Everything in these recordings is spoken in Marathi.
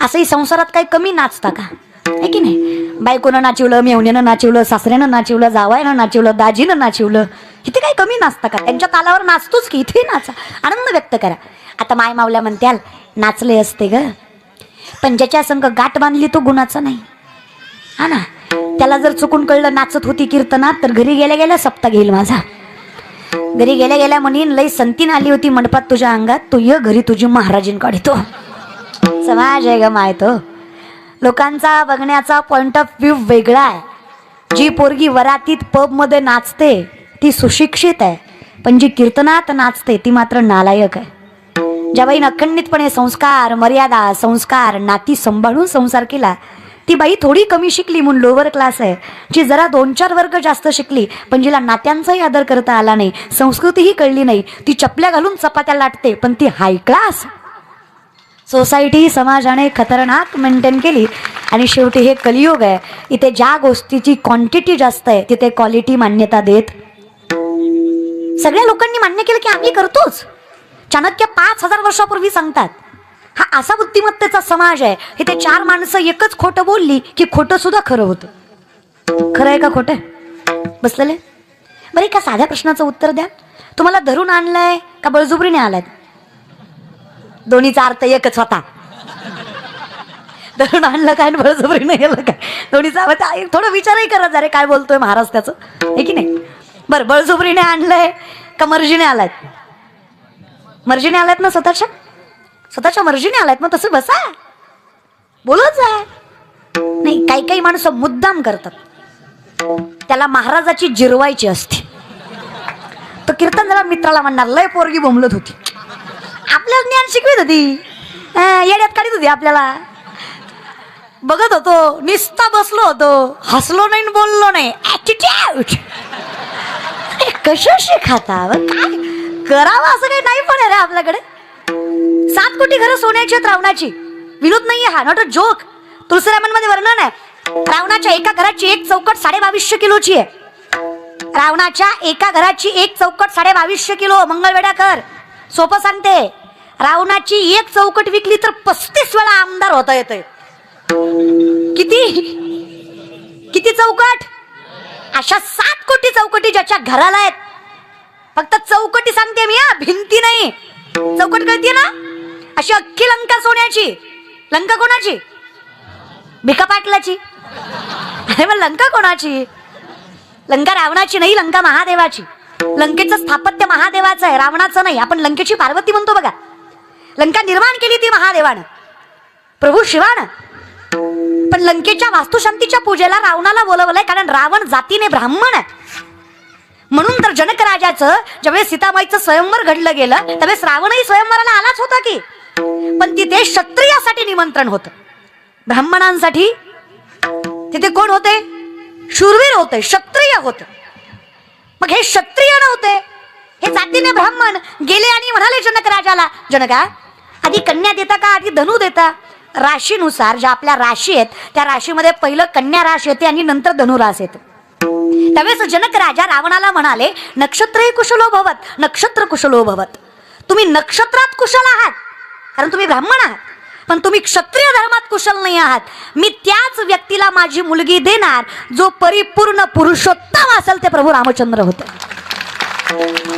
असंही संसारात काही कमी नाचता का? आहे की नाही? बायकोनं नाचिवलं मेवण्यानं नाचिवलं सासऱ्यानं नाचिवलं जावायनं नाचिवलं दाजीनं नाचिवलं इथे काही कमी नाचता का? त्यांच्या तालावर नाचतोच की इथे नाचा. आनंद व्यक्त करा. आता माय मावल्या म्हणत्याल नाचले असते ग. पण ज्याच्या संग गाठ बांधली तो गुणाचा नाही. हा ना? त्याला जर चुकून कळलं नाचत होती कीर्तनात तर घरी गेल्या गेल्या सप्ता घेईल माझा. घरी गेल्या गेल्या म्हणीन लई संतीन आली होती मंडपात तुझ्या अंगात तू ये घरी तुझी महाराजीन काढतो समाज आहे ग माय लोकांचा बघण्याचा पॉईंट ऑफ व्ह्यू वेगळा आहे. जी पोरगी वरातीत पबमध्ये नाचते ती सुशिक्षित आहे. पण जी कीर्तनात नाचते ती मात्र नालायक आहे. ज्या बाईनं अखंडितपणे संस्कार मर्यादा संस्कार नाती सांभाळून संसार केला ती बाई थोडी कमी शिकली म्हणून लोअर क्लास आहे. जी जरा दोन चार वर्ग जास्त शिकली पण जिला नात्यांचाही आदर करता आला नाही संस्कृतीही कळली नाही ती चपल्या घालून चपात्या लाटते पण ती हाय क्लास सोसायटी समाजाने खतरनाक मेंटेन केली. आणि शेवटी हे कलियुग आहे. इथे ज्या गोष्टीची क्वांटिटी जास्त आहे तिथे क्वालिटी मान्यता देत. सगळ्या लोकांनी मान्य केलं की आम्ही करतोच. चाणक्य पाच हजार वर्षापूर्वी सांगतात हा असा बुद्धिमत्तेचा समाज आहे. इथे चार माणसं एकच खोटं बोलली की खोटं सुद्धा खरं होतं. खरं आहे का खोटं बसलेले? बरं एका साध्या प्रश्नाचं उत्तर द्या. तुम्हाला धरून आणलंय का बळजुबरीने आलाय? दोन्हीचा अर्थ एकच होता. धरून आणलं काय आणि बळजुबरीने गेलं काय? दोन्हीचा अर्थ थोडं विचारही करत अरे काय बोलतोय महाराज त्याचं हे की नाही? बरं बळजबरीने आणलंय का मर्जीने आलायत मर्जीने आलायत ना स्वतःच्या स्वतःच्या मर्जीने आलायत मग तसं बसा. बोलत जा. नाही काही काही माणसं मुद्दाम करतात. त्याला महाराजाची जिरवायची असते. तो कीर्तन जरा मित्राला म्हणणार लय पोरगी बोंबलत होती. आपल्याला ज्ञान शिकवित होती. येड्यात काढीत होती आपल्याला. बघत होतो निस्ता बसलो होतो. हसलो नाही बोललो नाही. ऍटिट्यूड कशाशी खाता काय? करावं असं काही नाही पण रे आपल्याकडे. सात कोटी घरं सोन्याची आहेत रावणाची. विनोद नाहीये हा नॉट अ जोक तुलसीरामनमध्ये वर्णन आहे. रावणाच्या एका घराची एक चौकट साडे बावीसशे किलोची आहे. रावणाच्या एका घराची एक चौकट साडे बावीसशे किलो. मंगळवेढाकर सोपं सांगते. रावणाची एक चौकट विकली तर पस्तीस वेळा आमदार होता येतंय. किती? किती चौकट? अशा सात कोटी चौकटी ज्याच्या घराला आहेत. फक्त चौकटी सांगते मी हा भिंती नाही. चौकट कळते ना? अशी अख्खी लंका सोन्याची. लंका कोणाची? भिका पाटलाची. अरे मग लंका कोणाची? लंका रावणाची नाही लंका महादेवाची. लंकेचं स्थापत्य महादेवाचं आहे रावणाचं नाही. आपण लंकेची पार्वती म्हणतो बघा. लंका निर्माण केली ती महादेवानं. प्रभू शिवानं. पण लंकेच्या वास्तुशांतीच्या पूजेला रावणाला बोलवलंय कारण रावण जातीने ब्राह्मण आहे. म्हणून तर जनक राजाचं ज्यावेळेस सीतामाईचं स्वयंवर घडलं गेलं त्यावेळेस रावणही स्वयंवराला आलाच होता की. पण तिथे क्षत्रियासाठी निमंत्रण होतं. ब्राह्मणांसाठी तिथे कोण होते? शूरवीर होते क्षत्रिय होते. मग हे क्षत्रिय नव्हते. हे जातीने ब्राह्मण गेले आणि म्हणाले जनक राजाला जनका आधी कन्या देता का? आधी धनु देता? राशीनुसार ज्या आपल्या राशी आहेत त्या राशीमध्ये पहिलं कन्या राश येते आणि नंतर धनुरास येतो. त्यावेळेस जनक राजा रावणाला म्हणाले नक्षत्रही कुशलो भवत नक्षत्र कुशलो भवत. तुम्ही नक्षत्रात कुशल आहात कारण तुम्ही ब्राह्मण आहात. पण तुम्ही क्षत्रिय धर्मात कुशल नाही आहात. मी त्याच व्यक्तीला माझी मुलगी देणार जो परिपूर्ण पुरुषोत्तम असेल ते प्रभू रामचंद्र होते.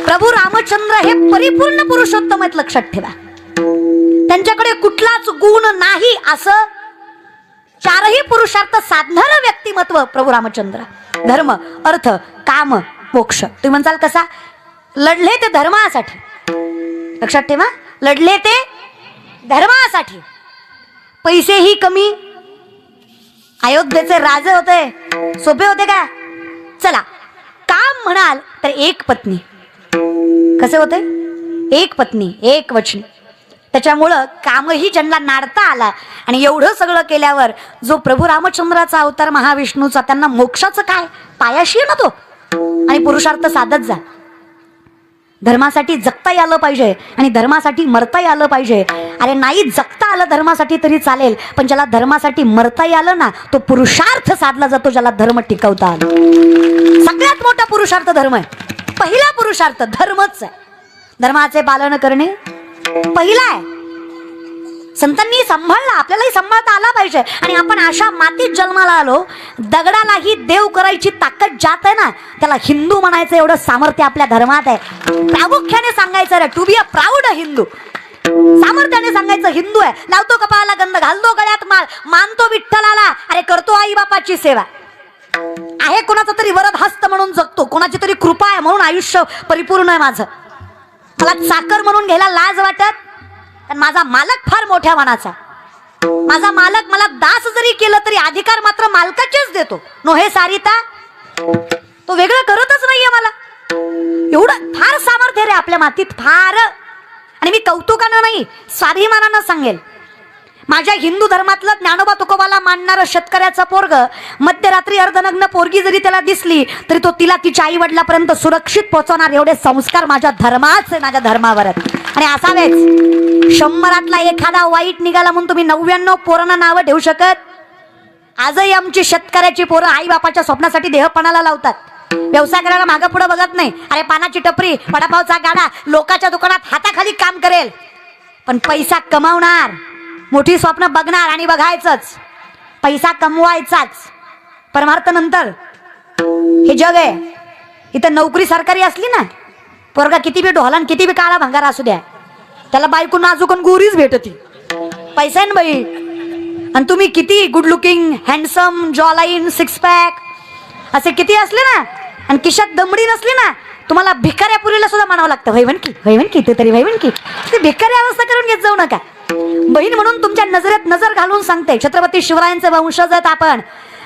प्रभू रामचंद्र हे परिपूर्ण पुरुषोत्तम आहेत लक्षात ठेवा. त्यांच्याकडे कुठलाच गुण नाही असं चारही पुरुषार्थ साधणारं व्यक्तिमत्व प्रभू रामचंद्र. धर्म अर्थ काम मोक्ष. तुम्ही म्हणसाल कसा? लढले ते धर्मासाठी. लक्षात ठेवा लढले ते धर्मासाठी. पैसेही कमी. अयोध्येचे राजे होते. सोपे होते का? चला काम म्हणाल तर एक पत्नी. कसे होते? एक पत्नी एक वचनी. त्याच्यामुळं कामही ज्यांना नाडता आला आणि एवढं सगळं केल्यावर जो प्रभू रामचंद्राचा अवतार महाविष्णूचा त्यांना मोक्षाचं काय? पायाशी ना तो. आणि पुरुषार्थ साधत जा. धर्मासाठी जगता आलं पाहिजे आणि धर्मासाठी मरता आलं पाहिजे. अरे नाही जगता आलं धर्मासाठी तरी चालेल पण ज्याला धर्मासाठी मरता आलं ना तो पुरुषार्थ साधला जातो ज्याला धर्म टिकवता आला. सगळ्यात मोठा पुरुषार्थ धर्म आहे. पहिला पुरुषार्थ धर्मच आहे. धर्माचे पालन करणे पहिला आहे. संतांनी सांभाळला आपल्यालाही सांभाळता आला पाहिजे. आणि आपण अशा मातीत जन्माला आलो दगडालाही देव करायची ताकद जात आहे ना त्याला हिंदू म्हणायचं एवढं सामर्थ्य आपल्या धर्मात आहे. प्रामुख्याने सांगायचं रे to be a proud Hindu सामर्थ्याने सांगायचं हिंदू आहे. लावतो कपाळाला गंध घालतो गळ्यात माल मानतो विठ्ठलाला. अरे करतो आई बापाची सेवा. आहे कोणाचा तरी वरद हस्त म्हणून जगतो कोणाची तरी कृपा आहे म्हणून आयुष्य परिपूर्ण आहे माझं. मला चाकर म्हणून घ्यायला लाज वाटत? पण माझा मालक फार मोठ्या मनाचा. माझा मालक मला दास जरी केलं तरी अधिकार मात्र मालकाचेच देतो. नो हे सारिता? तो वेगळं करतच नाहीये मला. एवढं फार सामर्थ्य रे आपल्या मातीत फार. आणि मी कौतुकानं नाही स्वाभिमानानं सांगेल. माझ्या हिंदू धर्मातलं ज्ञानोबा तुकोबाला मानणारं शेतकऱ्याचं पोरग मध्यरात्री अर्धनग्न पोरगी जरी त्याला दिसली तरी तो तिला तिच्या आई वडिलापर्यंत सुरक्षित पोहोचवणार. एवढे संस्कार माझ्या धर्माच माझ्या धर्मावर आणि असावेच. शंभरातला एखादा वाईट निघाला म्हणून तुम्ही नव्याण्णव पोरांना नावं ठेवू शकत? आजही आमची शेतकऱ्याची पोरं आई बापाच्या स्वप्नासाठी देहपणाला लावतात. व्यवसाय करायला मागं पुढे बघत नाही. अरे पानाची टपरी वडापावचा गाडा लोकांच्या दुकानात हाताखाली काम करेल. पण पैसा कमावणार. मोठी स्वप्न बघणार आणि बघायचंच. पैसा कमवायचाच. परमार्थ नंतर. हे जग आहे. इथं नोकरी सरकारी असली ना पोरगा किती बी ढोलान किती बी काळा भंगार असू द्या त्याला बायको नाजूकन गोरीच भेटती. पैसा आहे ना बाई. आणि तुम्ही किती good looking handsome jawline six pack असे किती असले ना आणि किशात दमडी नसली ना तुम्हाला भिकाऱ्या पुरीला सुद्धा म्हणावं लागतं भाई की भाई की तू तरी भाई की. ते भिकारी अवस्था करून घेत जाऊ नका. बहीण म्हणून तुमच्या नजरेत नजर घालून सांगते छत्रपती शिवरायांचे वंशज आहेत आपण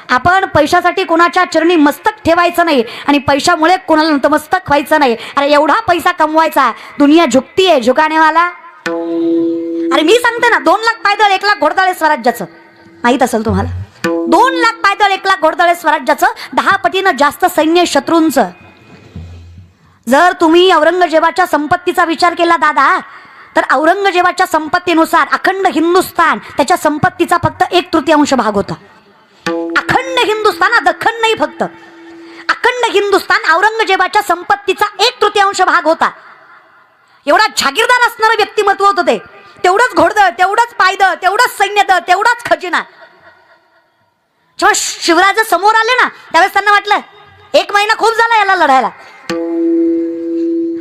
आपण पैशासाठी कोणाच्या चरणी मस्तक ठेवायचं नाही आणि पैशामुळे कोणाला नतमस्तक व्हायचं नाही. अरे एवढा पैसा कमवायचा दुनिया झुकतीये झुकानेवाला अरे मी सांगते ना दोन लाख पायदळ एक लाख घोडदळे स्वराज्याचं. माहीत असेल तुम्हाला? दोन लाख पायदळ एक लाख घोडदळे स्वराज्याचं दहा पटीनं जास्त सैन्य शत्रूंचं. जर तुम्ही औरंगजेबाच्या संपत्तीचा विचार केला दादा तर औरंगजेबाच्या संपत्तीनुसार अखंड हिंदुस्थान त्याच्या संपत्तीचा फक्त एक तृतीयांश भाग होता. अखंड हिंदुस्थान हा दखन नाही फक्त. अखंड हिंदुस्थान औरंगजेबाच्या संपत्तीचा एक तृतीयांश भाग होता. एवढा जागीरदार असणारं व्यक्तिमत्व होतं ते. तेवढंच घोडदळ तेवढंच पायदळ तेवढंच सैन्यदळ तेवढाच खजिना. जेव्हा शिवराज समोर आले ना त्यावेळेस त्यांना वाटलं एक महिना खूप झाला याला लढायला.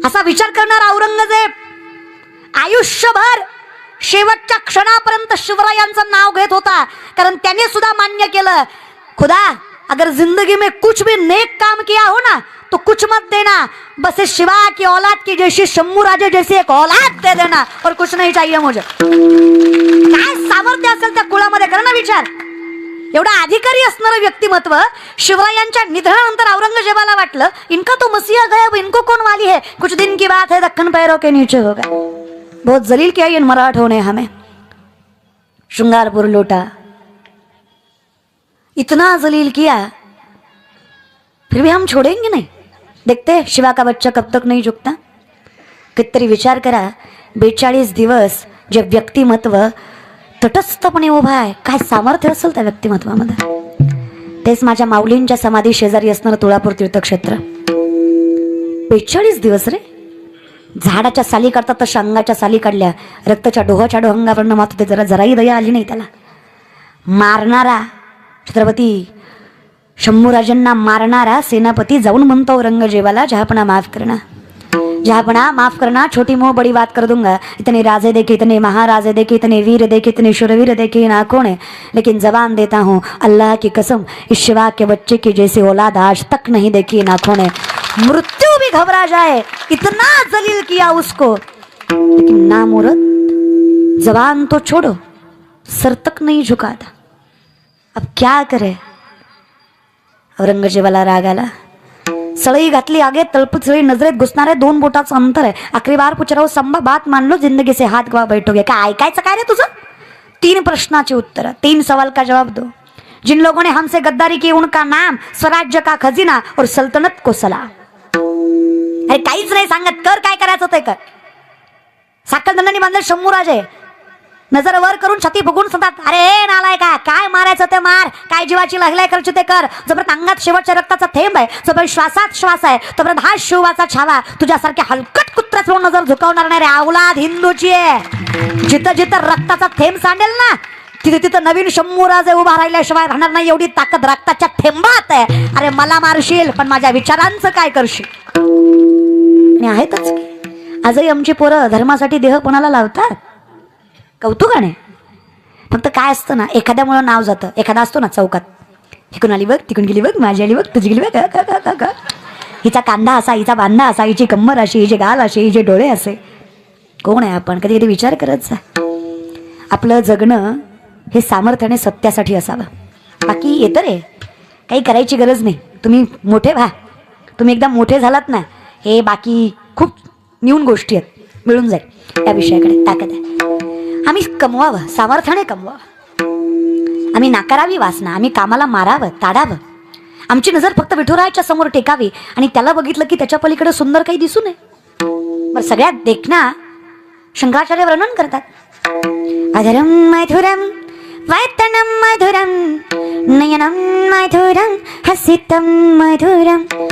असा विचार करणार औरंगजेब आयुष्यभर शेवटच्या क्षणापर्यंत शिवरायांचं नाव घेत होता. कारण त्याने सुद्धा मान्य केलं. खुदा अगर जिंदगी में कुछ भी नेक काम किया हो ना तो कुछ मत देना. बस इस शिवा की औलाद की जैसी शम्मू राजे जैसी एक औलाद दे देना. और कुछ नहीं चाहिए मुझे. काय सामर्थ्य असेल त्या कुळामध्ये? करा ना विचार? एवढा अधिकारी असणारं व्यक्तिमत्व शिवरायांच्या निधनानंतर औरंगजेबाला वाटलं इनका तो मसिया गया इनको कोण वाली है? कुछ दिन की बात है दक्कन पैरों के नीचे होगा. बहुत जलील किया इन मराठों ने हमें। श्रृंगारपुर लूटा। इतना जलील किया फिर भी हम छोड़ेंगे नहीं। देखते शिवा का बच्चा कब तक नहीं झुकता। कितीतरी विचार करा बेचाळीस दिवस जे व्यक्तिमत्व तटस्थपणे उभा आहे काय सामर्थ्य असेल त्या व्यक्तिमत्वामध्ये? तेच माझ्या माऊलींच्या समाधी शेजारी असणारं तुळापूर तीर्थक्षेत्र. बेचाळीस दिवस रे? झाडाच्या साली काढतात तर अंगाच्या साली काढल्या. रक्ताच्या डोहाच्या डोहंगावरनं मात्र ते जरा जराही दया आली नाही त्याला. मारणारा छत्रपती शंभूराजांना मारणारा सेनापती जाऊन म्हणतो औरंगजेबाला जहापणा माफ करना जहापणा माफ करना छोटी मोह बड़ी बात कर दूंगा. इतने राजे देखे इतने महाराजे देखे इतने वीर देखे इतने शुरवीर देखे ना कोण? है लेकिन जबान देता हूँ अल्लाह की कसम इस शिवा के बच्चे की जैसी औलाद आज तक नहीं देखी ना कोण है? मृत्यु भी घबरा जाए इतना जलील किया उसको। लेकिन ना मुरत जबान तो छोड़ो सर तक नहीं झुका था अब क्या करे? औरंगजेबाला राग आला। सळई घातली आगे तळपत सळी नजरेत घुसणारे दोन बोटाचं अंतर आहे. आखरी बार पुचराव संभा बात मान लो जिंदगी से हाथ गवा बैठोगे काय ऐकायचं काय रे तुझं? तीन प्रश्नाचे उत्तर तीन सवाल का जवाब दो। जिन लोगों ने हमसे गद्दारी की उनका नाम स्वराज्य का खजीना और सल्तनत को सलाम। नाही काहीच नाही सांगत कर काय करायचं ते कर. साखरदंडाने बांधलं शंभू राजे नजर वर करून छाती बघून सांगतात अरे नालाय का काय मारायचं ते मार? काय जीवाची लहलाय करायची ते कर? जोपर्यंत अंगात शेवटच्या रक्ताचा थेंब आहे जोपर्यंत श्वासात श्वास आहे तोपर्यंत हा शिवाचा छावा तुझ्यासारख्या हलकट कुत्र्याच नजर झुकवणार नाही रे अवलाद हिंदूची आहे जिथं जिथं रक्ताचा थेंब सांडेल ना तिथे तिथं नवीन शंभूराजे उभा राहिल्याशिवाय राहणार नाही एवढी ताकद रक्ताच्या थेंबात आहे. अरे मला मारशील पण माझ्या विचारांचं काय करशील? आणि आहेतच. आजही आमची पोरं धर्मासाठी देह कोणाला लावतात? कौतुकाने. फक्त काय असतं ना एखाद्यामुळं नाव जातं. एखादा असतो ना चौकात. तिकून आली बघ तिकडून गेली बघ माझी आली बघ तुझी गेली बघ ग, ग, ग, हिचा कांदा असा हिचा बांधा असा हिची कंबर अशी हिचे गाल असे हिचे डोळे असे. कोण आहे आपण? कधी कधी विचार करत जा. आपलं जगणं हे सामर्थ्याने सत्यासाठी असावं. बाकी येतं रे. काही करायची गरज नाही. तुम्ही मोठे व्हा. तुम्ही एकदा मोठे झालात ना हे बाकी खूप न्यून गोष्टी आहेत. मिळून जाईल. त्या विषयाकडे ताकद आहे. आम्ही कमवावं सामर्थ्याने कमवावं. आम्ही नाकारावी वासना आम्ही कामाला मारावं ताडावं. आमची नजर फक्त विठुरायाच्या समोर टेकावी आणि त्याला बघितलं की त्याच्या पलीकडे सुंदर काही दिसू नये. बरं सगळ्यात देखना शंकराचार्य वर्णन करतात. अधरम मधुरम वैतनं मधुरम नयनम मधुरम हसितम मधुरम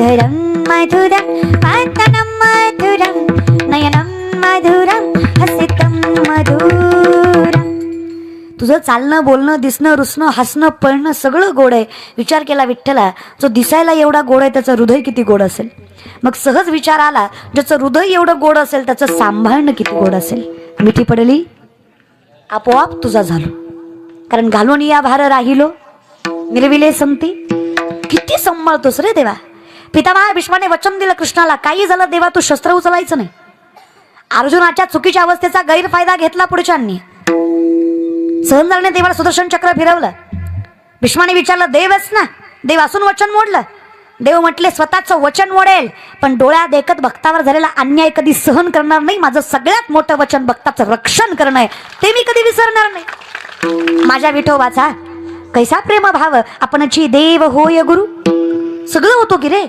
अधरं मधुरं वैतनं मधुरं नयनं मधुरं हसितं मधुरम्. तुझं चालणं बोलणं दिसणं रुसणं हसणं पळणं सगळं गोड आहे. विचार केला विठ्ठला जो दिसायला एवढा गोड आहे त्याचं हृदय किती गोड असेल? मग सहज विचार आला ज्याचं हृदय एवढं गोड असेल त्याचं सांभाळणं किती गोड असेल? मिठी पडली? आपोआप तुझा झालो. कारण घालून या भार राहिलो. मिरविले संती. किती सांभाळतोस रे देवा. पितामहा भीष्माने वचन दिलं कृष्णाला काही झालं देवा तू शस्त्र उचलायचं नाही. अर्जुनाच्या चुकीच्या अवस्थेचा गैरफायदा घेतला पुढच्यांनी. सहन झाल्याने देवाला सुदर्शन चक्र फिरवलं. भीष्माने विचारलं देवच ना? देव असून वचन मोडलं? देव म्हटले स्वतःचं वचन मोडेल पण डोळ्या देखत भक्तावर झालेला अन्याय कधी सहन करणार नाही. माझं सगळ्यात मोठं वचन भक्ताचं रक्षण करणं आहे. ते मी कधी विसरणार नाही. माझ्या विठोबाचा कैसा प्रेम भाव आपणची देव होय गुरु. सगळं होतो की रे?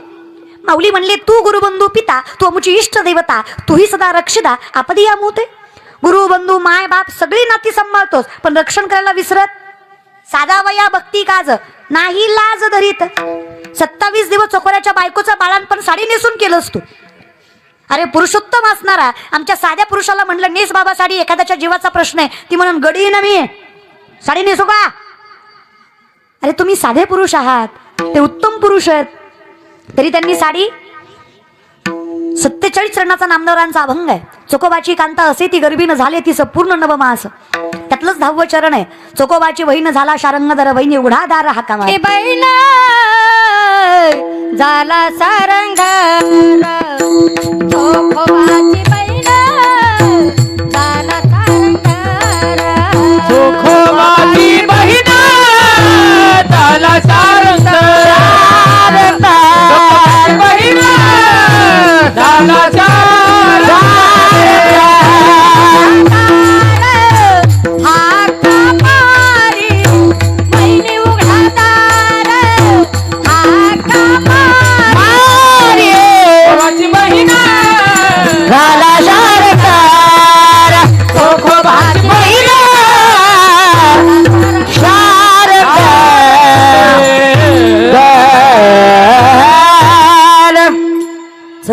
माऊली म्हणले तू गुरुबंधू पिता तू आमची इष्ट देवता तूही सदा रक्षिता आपदी मोते गुरुबंधू माय बाप सगळी नाती सांभाळतोस पण रक्षण करायला विसरत? साधा वया भक्ती काज नाही लाज धरीत. सत्तावीस दिवस चोकऱ्याच्या बायकोचं बाळांपण साडी नेसून केलंस तू. अरे पुरुषोत्तम असणारा आमच्या साध्या पुरुषाला म्हणलं नेस बाबा साडी एखाद्याच्या जीवाचा प्रश्न आहे ती म्हणून गडी ना मी साडी नेसू का? अरे तुम्ही साधे पुरुष आहात ते उत्तम पुरुष आहेत. तरी त्यांनी साडी सत्तेचाळीस चरणाचा नामदारांचा अभंग आहे. चोकोबाची कांता असे ती गर्भीनं झाले ती पूर्ण नवमास. त्यातलंच दहावं चरण आहे. चोकोबाची बहीण झाला शारंगधर बहिणी उघडा दार हा कामा. झाला सारंग झाला सारंग झाला सारंग झाला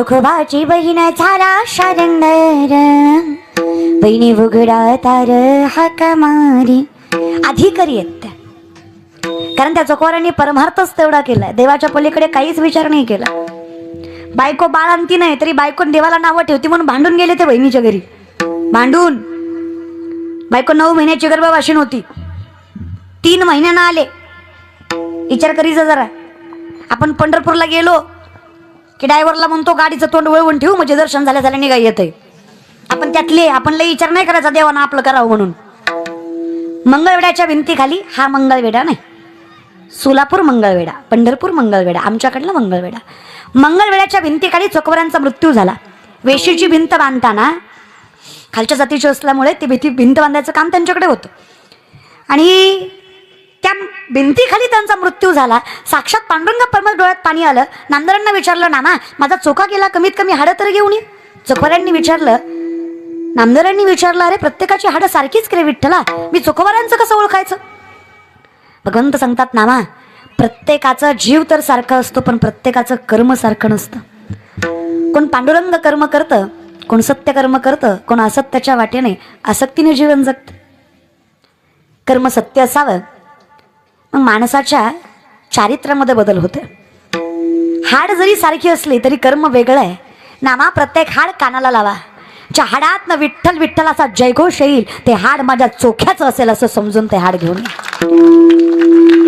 चोखोबाची बहीण झाला शारंगर बहिणी उघडा तार हाका मारी अधिकारी आहेत. त्या कारण त्या चोखोरांनी परमार्थच तेवढा केलाय. देवाच्या पलीकडे काहीच विचार नाही केला. बायको बाळ आणती नाही तरी बायको देवाला नावं ठेवती म्हणून भांडून गेले ते बहिणीच्या घरी. भांडून. बायको नऊ महिन्याची गर्भवाशीन होती तीन महिन्यानं आले. विचार करीचा जरा. आपण पंढरपूरला गेलो. की ड्रायव्हरला म्हणतो गाडीचं तोंड वळवून ठेवू म्हणजे दर्शन झाल्या झाल्या निघा येते आपण त्यातले आपण लई विचार नाही करायचा देवानं आपलं करावं म्हणून. मंगळवेड्याच्या भिंतीखाली हा मंगळवेढा नाही. सोलापूर मंगळवेढा पंढरपूर मंगळवेढा आमच्याकडला मंगळवेढा. मंगळवेढ्याच्या भिंतीखाली चोकवरांचा मृत्यू झाला. वेशीची भिंत बांधताना खालच्या जातीची असल्यामुळे ती भीती भिंत बांधायचं काम त्यांच्याकडे होतं. आणि त्या भिंतीखाली त्यांचा मृत्यू झाला. साक्षात पांडुरंग परमल डोळ्यात पाणी आलं. नांदरांना विचारलं नामा माझा चोखा गेला कमीत कमी हाडं तर घेऊन ये. चोखवाऱ्यांनी विचारलं नामदारांनी विचारलं अरे प्रत्येकाची हाडं सारखीच केली विठ्ठला. मी चोखवाऱ्यांचं कसं ओळखायचं? भगवंत सांगतात नामा प्रत्येकाचा जीव तर सारखा असतो पण प्रत्येकाचं कर्म सारखं नसतं. कोण पांडुरंग कर्म करतं कोण सत्य कर्म करतं कोण असत्याच्या वाटेने आसक्तीने जीवन जगतं. कर्म सत्य असावं मग माणसाच्या चारित्र्यामध्ये बदल होते हाड जरी सारखी असली तरी कर्म वेगळं आहे. नामा प्रत्येक हाड कानाला लावा. ज्या हाडात विठ्ठल विठ्ठलाचा जयघोष येईल ते हाड माझ्या चोख्याचं असेल असं समजून ते हाड घेऊन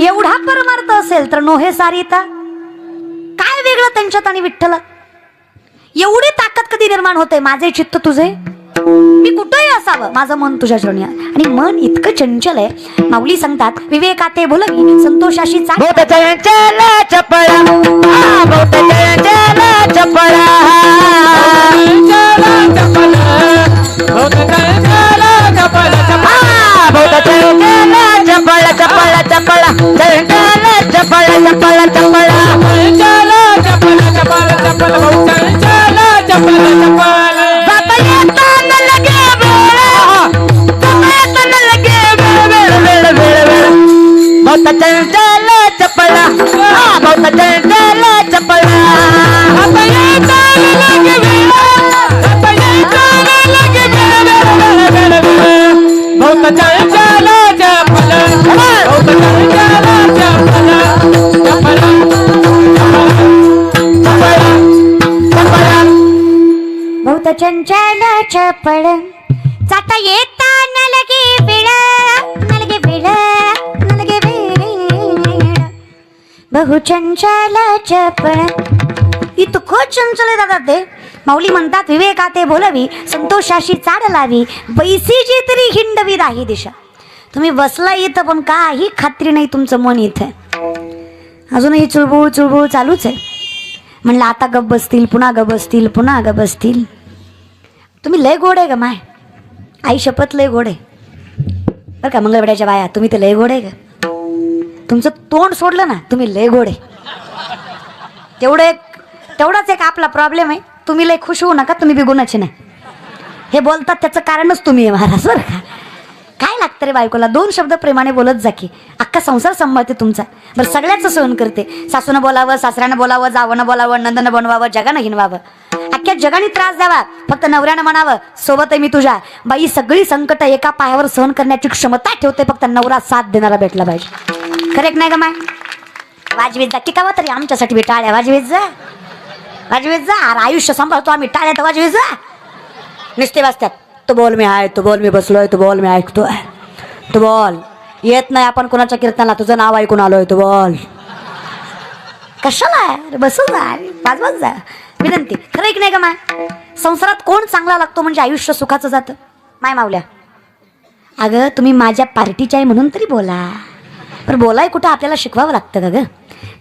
एवढा परमार्थ असेल तर नोहे सारिता. काय वेगळं त्यांच्यात आणि विठ्ठल? एवढी ताकद कधी निर्माण होते? माझे चित्त तुझे? मी कुठंही असावं माझं मन तुझ्या चरणी आहे. आणि मन इतकं चंचल आहे. माऊली सांगतात विवेकाते बोलवी संतोषाशी चपळा बहुत चंचल चपळ हा, बहुत चंचल चपळ जाता येताना लगे वेळ जाता येताना लगे वेळ वेळ बहु चंचल चपळ इतकं चंचल आहे दादा ते. माऊली म्हणतात विवेकाते बोलावी संतोषाशी चाड लावी बैसीची तरी हिंडवी दाही दिशा. तुम्ही बसला इथं पण काही खात्री नाही तुमचं मन इथं. अजूनही चुळबुळ चुळबुळ चालूच आहे. म्हणलं आता गप बसतील पुन्हा गप बसतील पुन्हा गप बसतील. तुम्ही लय गोड आहे ग माय. आई शपथ लय गोड आहे. बरं का मंगळवड्याच्या बाया तुम्ही तर लय गोड आहे का तुमचं तोंड सोडलं ना तुम्ही लय गोड. आहे तेवढं एक तेवढाच एक आपला प्रॉब्लेम आहे. तुम्ही लय खुश होऊ नका तुम्ही बिगुणाचे नाही. हे बोलतात त्याचं कारणच तुम्ही आहे महाराज बरं का? काय लागतं रे बायकोला? दोन शब्द प्रेमाने बोलत जा की. अख्खा संसार सांभाळते तुमचा. बरं सगळ्याचं सहन करते. सासूनं बोलावं सासऱ्यानं बोलावं जावनं बोलावं नंदनं बनवावं जगानं हिनवावं. अख्ख्या जगाने त्रास द्यावा. फक्त नवऱ्यानं म्हणावं सोबत आहे मी तुझ्या. बाई सगळी संकट एका पायावर सहन करण्याची क्षमता ठेवते. फक्त नवरा साथ देणारा भेटला पाहिजे. खरेक नाही का माय? वाजवीत जा. टिकावा तरी आमच्यासाठी बी टाळ्या. वाजवीत जा. वाजवीत जा. अरे आयुष्य सांभाळतो आम्ही. टाळ्या तर वाजवीत जा. नुसते वाजतात. तू बोल मी आहे. तू बोल मी बसलोय. तू बोल मी ऐकतोय. तू बोल. येत नाही. आपण कोणाच्या कीर्तनाला? तुझं नाव ऐकून आलोय. तू बोल. कशाला? अरे बसून जा. वाजवत जा. विनंती. खरं एक नाही का माय? संसारात कोण चांगला लागतो म्हणजे आयुष्य सुखाचं जातं? माय मावल्या. अगं तुम्ही माझ्या पार्टीच्या आहे म्हणून तरी बोला. पण बोलाय कुठं आपल्याला शिकवावं लागतं का गं.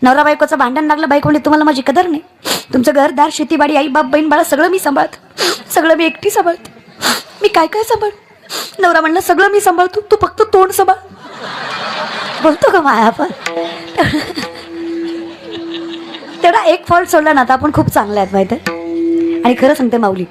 नवरा बायकोचं भांडण लागलं बायको म्हणजे तुम्हाला माझी कदर नाही. तुमचं घरदार शेतीबाडी आई बाप बहीण बाळा सगळं मी सांभाळते. सगळं मी एकटी सांभाळते. मी काय काय सांभाळ? नवरा म्हणलं सगळं मी सांभाळतो तू फक्त तोंड सांभाळ. बोलतो का माया आपण तेवढा एक फॉल्ट सोडला ना आता आपण खूप चांगला आहेत माहिती आणि खरं सांगते माऊली